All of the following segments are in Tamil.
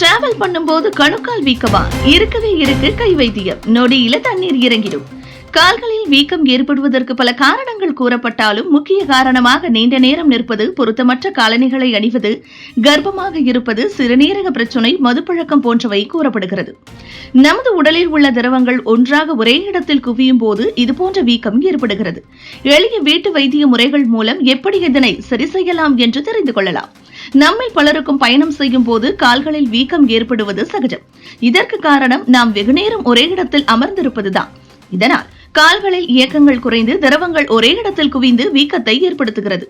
டிராவல் பண்ணும்போது கணுக்கால் வீக்கமா இருக்கவே இருக்கு கை வைத்தியம். நொடியில தண்ணீர் இறங்கிடும். கால்களில் வீக்கம் ஏற்படுவதற்கு பல காரணங்கள் கூறப்பட்டாலும் முக்கிய காரணமாக நீண்ட நேரம் நிற்பது பொருத்தமற்ற காலணிகளை அணிவது கர்ப்பமாக இருப்பது சிறுநீரக பிரச்சனை மதுப்பழக்கம் போன்றவை கூறப்படுகிறது. நமது உடலில் உள்ள திரவங்கள் ஒன்றாக ஒரே இடத்தில் குவியும் போது இதுபோன்ற வீக்கம் ஏற்படுகிறது. எளிய வீட்டு வைத்திய முறைகள் மூலம் எப்படி இதனை சரி செய்யலாம் என்று தெரிந்து கொள்ளலாம். நம்மை பலருக்கும் பயணம் செய்யும் போது கால்களில் வீக்கம் ஏற்படுவது சகஜம். இதற்கு காரணம் நாம் வெகுநேரம் ஒரே இடத்தில் அமர்ந்திருப்பதுதான். இதனால் கால்களில் இயக்கங்கள் குறைந்து திரவங்கள் ஒரே இடத்தில் குவிந்து வீக்கத்தை ஏற்படுத்துகிறது.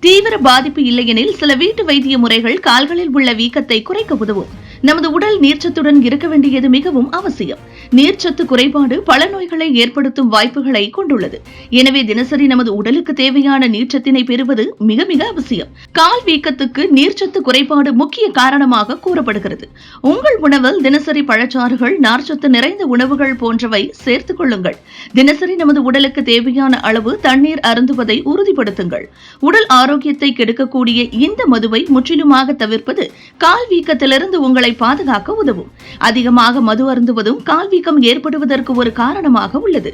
தீவிர பாதிப்பு இல்லையெனில் சில வீட்டு வைத்திய முறைகள் கால்களில் உள்ள வீக்கத்தை குறைக்க உதவும். நமது உடல் நீர்ச்சத்துடன் இருக்க வேண்டியது மிகவும் அவசியம். நீர்ச்சத்து குறைபாடு பல நோய்களை ஏற்படுத்தும் வாய்ப்புகளை கொண்டுள்ளது. எனவே தினசரி நமது உடலுக்கு தேவையான நீர்ச்சத்தினை பெறுவது மிக மிக அவசியம். கால் வீக்கத்துக்கு நீர்ச்சத்து குறைபாடு முக்கிய காரணமாக கூறப்படுகிறது. உங்கள் உணவில் தினசரி பழச்சாறுகள் நார்ச்சத்து நிறைந்த உணவுகள் போன்றவை சேர்த்துக் கொள்ளுங்கள். தினசரி நமது உடலுக்கு தேவையான அளவு தண்ணீர் அருந்துவதை உறுதிப்படுத்துங்கள். உடல் ஆரோக்கியத்தை கெடுக்கக்கூடிய இந்த மதுவை முற்றிலுமாக தவிர்ப்பது கால் வீக்கத்திலிருந்து உங்களை பாதுகாக்க உதவும். அதிகமாக மது அருந்துவதும் கால் வீக்கம் ஏற்படுவதற்கு ஒரு காரணமாக உள்ளது.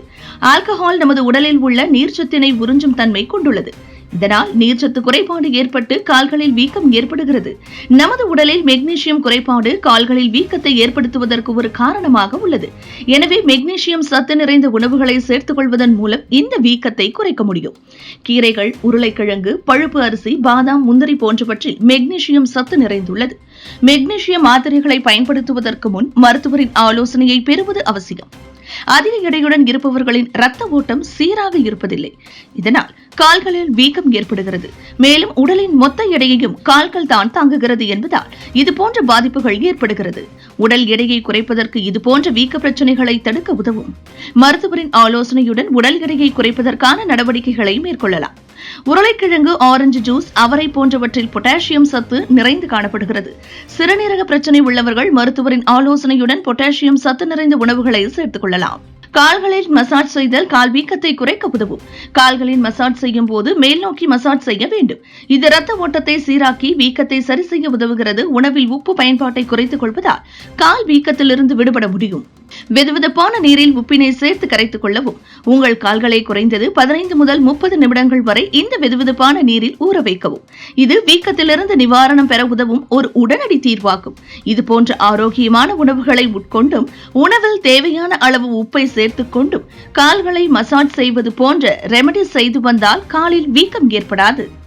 ஆல்கஹால் நமது உடலில் உள்ள நீர்ச்சத்தினை உறிஞ்சும் தன்மை கொண்டுள்ளது. இதனால் நீர்ச்சத்து குறைபாடு ஏற்பட்டு கால்களில் வீக்கம் ஏற்படுகிறது. நமது உடலில் மெக்னீசியம் குறைபாடு கால்களில் வீக்கத்தை ஏற்படுத்துவதற்கு ஒரு காரணமாக உள்ளது. எனவே மெக்னீசியம் சத்து நிறைந்த உணவுகளை சேர்த்துக் கொள்வதன் மூலம் இந்த வீக்கத்தை குறைக்க முடியும். கீரைகள் உருளைக்கிழங்கு பழுப்பு அரிசி பாதாம் முந்திரி போன்றவற்றில் மெக்னீசியம் சத்து நிறைந்துள்ளது. மெக்னீசியம் மாத்திரைகளை பயன்படுத்துவதற்கு முன் மருத்துவரின் ஆலோசனையை பெறுவது அவசியம். அதிக எடையுடன் இருப்பவர்களின் இரத்த ஓட்டம் சீராக இருப்பதில்லை. இதனால் கால்களில் வீக்கம் ஏற்படுகிறது. மேலும் உடலின் மொத்த எடையையும் கால்கள் தான் தாங்குகிறது என்பதால் இது போன்ற பாதிப்புகள் ஏற்படுகிறது. உடல் எடையை குறைப்பதற்கு இது போன்ற வீக்க பிரச்சனைகளை தடுக்க உதவும். மருத்துவரின் ஆலோசனையுடன் உடல் எடையை குறைப்பதற்கான நடவடிக்கைகளை மேற்கொள்ளலாம். உருளைக்கிழங்கு ஆரஞ்சு ஜூஸ் அவரை போன்றவற்றில் பொட்டாசியம் சத்து நிறைந்து காணப்படுகிறது. சிறுநீரக பிரச்சனை உள்ளவர்கள் மருத்துவரின் ஆலோசனையுடன் பொட்டாசியம் சத்து நிறைந்த உணவுகளை சேர்த்துக் கொள்ளலாம். கால்களில் மசாஜ் செய்தல் கால் வீக்கத்தை குறைக்க உதவும். கால்களில் மசாஜ் செய்யும் போது மேல் நோக்கி மசாஜ் செய்ய வேண்டும். இது ரத்த ஓட்டத்தை சீராக்கி வீக்கத்தை சரி செய்ய உதவுகிறது. உணவில் உப்பு பயன்பாட்டை குறைத்துக் கொள்வதால் கால் வீக்கத்திலிருந்து விடுபட முடியும். வெதுவெதுப்பான நீரில் உப்பினை சேர்த்து கரைத்துக் கொள்ளவும். உங்கள் கால்களை குறைந்தது பதினைந்து முதல் முப்பது நிமிடங்கள் வரை இந்த வெதுவெதுப்பான நீரில் ஊற வைக்கவும். இது வீக்கத்திலிருந்து நிவாரணம் பெற உதவும் ஒரு உடனடி தீர்வாகும். இது போன்ற ஆரோக்கியமான உணவுகளை உட்கொண்டும் உணவில் தேவையான அளவு உப்பை சேர்த்துக் கொண்டும் கால்களை மசாஜ் செய்வது போன்ற ரெமடி செய்து வந்தால் காலில் வீக்கம் ஏற்படாது.